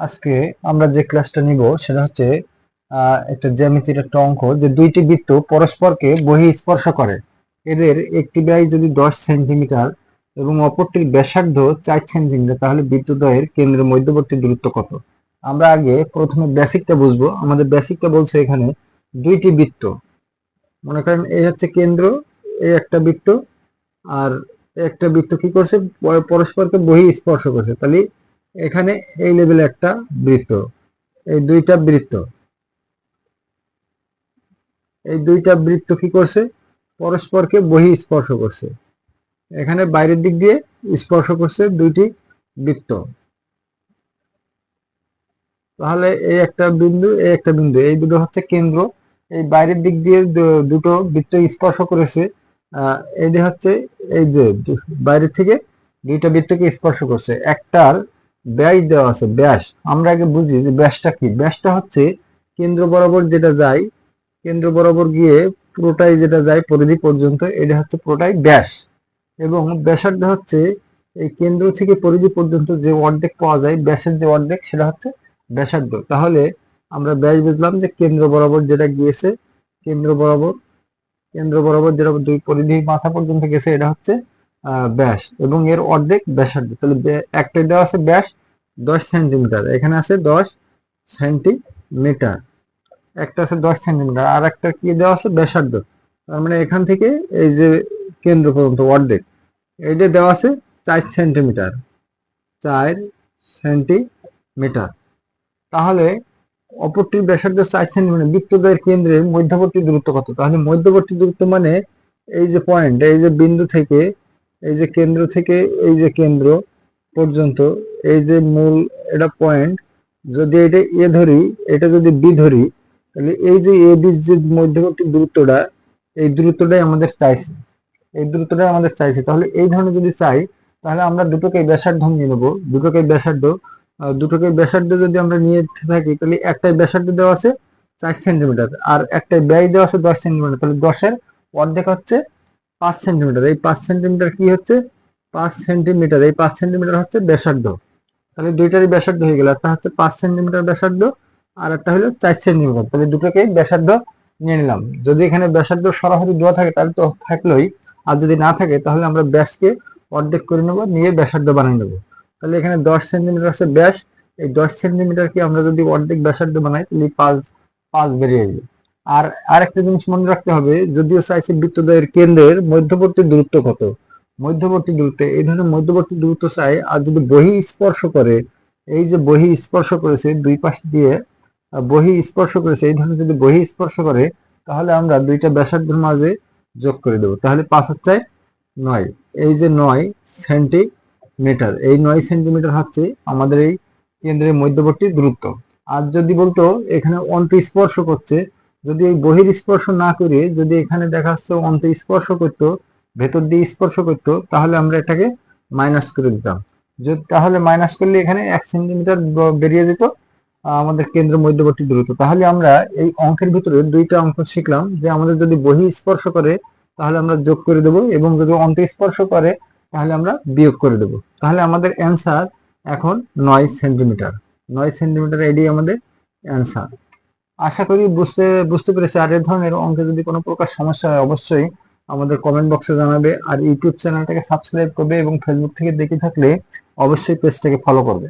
আজকে আমরা যে ক্লাসটা নিব সেটা হচ্ছে একটা জ্যামিতির একটা অঙ্ক যে দুইটি বৃত্ত পরস্পরকে বহি স্পর্শ করে। এদের একটি ব্যয় যদি দশ সেন্টিমিটার এবং অপরটির ব্যাসার্ধ চার সেন্টিমিটার, তাহলে বৃত্তদ্বয়ের কেন্দ্রের মধ্যবর্তী দূরত্ব কত? আমরা আগে প্রথমে বেসিকটা বুঝব। আমাদের বেসিকটা বলছে এখানে দুইটি বৃত্ত। মনে করেন এই হচ্ছে কেন্দ্র, এই একটা বৃত্ত, আর একটা বৃত্ত কি করছে? পরস্পরকে বহি স্পর্শ করছে। তাহলে এখানে এই লেভেলে একটা বৃত্ত। এই দুইটা বৃত্ত। এই দুইটা বৃত্ত কি করছে? পরস্পরকে বহি স্পর্শ করছে। এখানে বাইরের দিক দিয়ে স্পর্শ করছে দুইটি বৃত্ত। তাহলে এই একটা বিন্দু, এই একটা বিন্দু, এই দুটো হচ্ছে কেন্দ্র। এই বাইরের দিক দিয়ে দুটো বৃত্ত স্পর্শ করেছে এইটা হচ্ছে এই যে বাইরের থেকে দুইটা বৃত্তকে স্পর্শ করছে। একটার ব্যাস দেওয়া আছে, ব্যাস। আমরা আগে বুঝি যে ব্যাসটা কি? ব্যাসটা হচ্ছে কেন্দ্র বরাবর যেটা যায়, কেন্দ্র বরাবর গিয়ে পুরোটাই যেটা যায় পরিধি পর্যন্ত, এটা হচ্ছে পুরোটাই ব্যাস। এবং ব্যাসার্ধ হচ্ছে এই কেন্দ্র থেকে পরিধি পর্যন্ত যে অর্ধেক পাওয়া যায়, ব্যাসের যে অর্ধেক, সেটা হচ্ছে ব্যাসার্ধ। তাহলে আমরা ব্যাস বুঝলাম যে কেন্দ্র বরাবর যেটা গিয়েছে, কেন্দ্র বরাবর কেন্দ্র বরাবর যেটা দুই পরিধি মাথা পর্যন্ত গেছে, এটা হচ্ছে ব্যাস। এবং এর অর্ধেক ব্যাসার্ধ। তাহলে একটা দেওয়া আছে ব্যাস, দশ সেন্টিমিটার। এখানে আছে দশ সেন্টিমিটার। একটা আছে দশ সেন্টিমিটার। আর একটা কি দেওয়া আছে? ব্যাসার্ধ। তার মানে এখান থেকে এই যে কেন্দ্র পর্যন্ত অর্ধেক। এইটা দেওয়া আছে চার সেন্টিমিটার। চার সেন্টিমিটার। তাহলে অপরটির ব্যাসার্ধ চার সেন্টিমিটার। বৃত্তদ্বয়ের কেন্দ্রে মধ্যবর্তী দূরত্ব কত? তাহলে মধ্যবর্তী দূরত্ব মানে এই যে পয়েন্ট এই যে বিন্দু থেকে এই যে কেন্দ্র থেকে এই যে কেন্দ্র পর্যন্ত, এই যে মূল এটা পয়েন্ট যদি এটা এ ধরি, এটা যদি বি ধরি, তাহলে এই যে এ, বি, যে মধ্যবর্তী দূরত্বটা, এই দূরত্বটাই আমাদের চাইছে। এই দূরত্বটাই আমাদের চাইছে। তাহলে এই ধরনের যদি চাই, তাহলে আমরা দুটোকে ব্যাসার্ধ নিয়ে নেব। দুটোকে ব্যাসার্ধ দুটোকে ব্যাসার্ধ যদি আমরা নিয়ে থাকি, তাহলে একটাই ব্যাসার্ধ দেওয়া আছে চার সেন্টিমিটার, আর একটাই ব্যয় দেওয়া আছে দশ সেন্টিমিটার। তাহলে দশের অর্ধেক হচ্ছে পাঁচ সেন্টিমিটার। এই পাঁচ সেন্টিমিটার কি হচ্ছে? পাঁচ সেন্টিমিটার। এই পাঁচ সেন্টিমিটার হচ্ছে ব্যাসার্ধ। তাহলে দুইটারই ব্যাসার্ধ হয়ে গেল। একটা হচ্ছে পাঁচ সেন্টিমিটার ব্যাসার্ধ আর একটা হলো চার সেন্টিমিটার। তাহলে দুটোকেই ব্যাসার্ধ নিয়ে নিলাম। যদি এখানে ব্যাসার্ধ সরাসরি দেওয়া থাকে, তাহলে তো থাকলোই। আর যদি না থাকে, তাহলে আমরা ব্যাসকে অর্ধেক করে নেব, নিয়ে ব্যাসার্ধ বানিয়ে নেব। তাহলে এখানে দশ সেন্টিমিটার আছে ব্যাস। এই দশ সেন্টিমিটারকে আমরা যদি অর্ধেক ব্যাসার্ধ বানাই, তাহলে পাঁচ পাঁচ বেরিয়ে যাবে। আর আরেকটা জিনিস মনে রাখতে হবে, যদিও চাইছে বৃত্তদ্বয়ের কেন্দ্রের মধ্যবর্তী দূরত্ব কত? মধ্যবর্তী দূরত্ব, এই ধরনের মধ্যবর্তী দূরত্ব চাই, আর যদি বহি স্পর্শ করে, এই যে বহি স্পর্শ করেছে, দুই পাশ দিয়ে বহি স্পর্শ করেছে, এই ধরনের যদি বহি স্পর্শ করে, তাহলে আমরা দুইটা ব্যাসার্ধের মাঝে যোগ করে দেবো। তাহলে পাঁচ হচ্ছে নয়। এই যে নয় সেন্টিমিটার, এই নয় সেন্টিমিটার হচ্ছে আমাদের এই কেন্দ্রের মধ্যবর্তী দূরত্ব। আর যদি বলতো, এখানে অন্ত স্পর্শ করছে যদি এই বহির স্পর্শ না করে, যদি এখানে দেখা যাচ্ছে অন্ত স্পর্শ করতো, ভেতর দিয়ে স্পর্শ করতো, তাহলে আমরা এটাকে মাইনাস করে দিতাম। যদি তাহলে মাইনাস করলে এখানে এক সেন্টিমিটার বেরিয়ে যেত আমাদের কেন্দ্র মধ্যবর্তী দূরত্ব। তাহলে আমরা এই অঙ্কের ভিতরে দুইটা অঙ্ক শিখলাম যে আমাদের যদি বহি স্পর্শ করে, তাহলে আমরা যোগ করে দেব এবং যদি অন্ত স্পর্শ করে, তাহলে আমরা বিয়োগ করে দেব। তাহলে আমাদের অ্যান্সার এখন নয় সেন্টিমিটার নয় সেন্টিমিটার এডি আমাদের অ্যান্সার আশা করি বুঝতে বুঝতে পেরেছি। আর এই ধরনের অঙ্কে যদি কোনো প্রকার সমস্যা হয়, অবশ্যই আমাদের কমেন্ট বক্সে জানাবে। আর ইউটিউব চ্যানেলটাকে সাবস্ক্রাইব করবে এবং ফেসবুক থেকে দেখে থাকলে অবশ্যই পেজটাকে ফলো করবে।